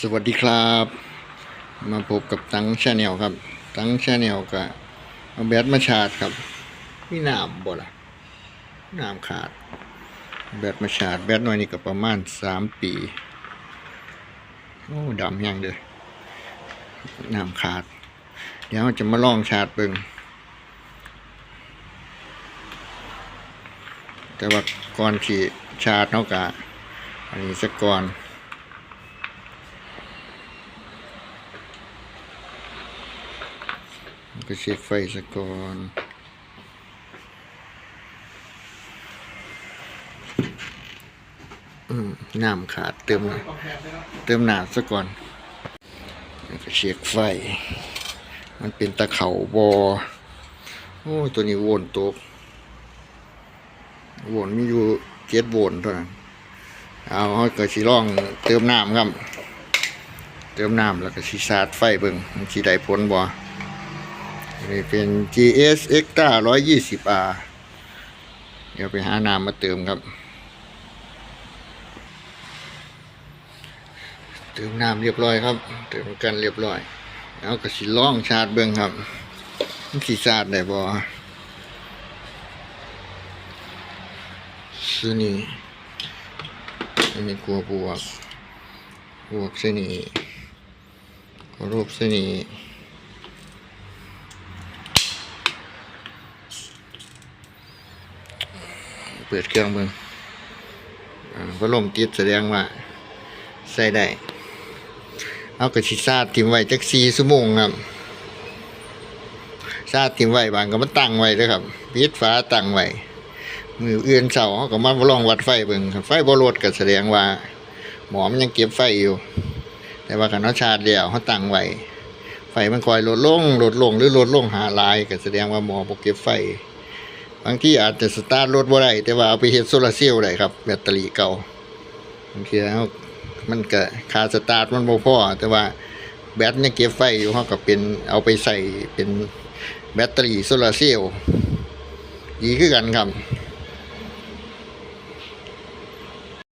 สวัสดีครับ มาพบกับตังชาแนลครับ ตังชาแนลก็เอาแบตมาชาร์จครับมีน้ำบ่ล่ะน้ำขาด แบตมาชาร์จแบตน้อยนี่ก็ประมาณสามปีโอ้ดำยังเลยน้ำขาด เดี๋ยวจะมาลองชาร์จเบิ่งแต่ว่าก่อนที่ชาร์จเนาะกะอันนี้สักก่อน ก็เช็คไฟซะก่อนอน้ำขาดเติมเติมน้ำซะก่อนแล้วก็เช็คไฟ มันเป็นตะเข่าบอโอ้ตัวนี้วนตกวนมีอยู่เจ็ดวนเท่านั้นเอาเขาก็สิล่องเติมน้ำครับ เติมน้ำแล้วก็สิสาดไฟเบิ่งมันสิได้ผลบ่ นี่เป็น GS Extra 120R เดี๋ยวไปหาน้ำมาเติมครับ เติมน้ำเรียบร้อยครับ เติมกันเรียบร้อย แล้วก็สิล่องชาร์จเบิ้งครับมันสิชาร์จได้บ่ซื้อนี่อันนี้กลัวบวกบวกซื้อนี่ก็รูปซื้อนี่ เปิดเครื่องเบิ่งพัดลมติดแสดงว่าใส่ได้เอากระชิซาดทิมไว้จักสี่ชั่วโมงครับซาดทิมไว้บางก็มันตั้งไว้เด้อครับปิดฝาตั้งไว้มือเอื่นเสาเขาก็มาลองวัดไฟเบิ่งไฟบ่ลดก็แสดงว่า หมอมันยังเก็บไฟอยู่ แต่ว่าคันเขาชาร์จแล้วเขาตั้งไว้ไฟมันคอยลดลงลดลงหรือลดลงหาลายก็แสดงว่าหมอบ่เก็บไฟ บางที่อาจจะสตาร์ทรถบ่ได้แต่ว่าเอาไปเฮ็ดโซลาร์เซลล์ได้ครับ แบตเตอรี่เก่าบางทีแล้วมันก็คาสตาร์ทมันบ่พอแต่ว่าแบตเนี่ยเก็บไฟอยู่เฮาก็เป็นเอาไปใส่เป็นแบตเตอรี่โซลาร์เซลล์ดีคือกันครับ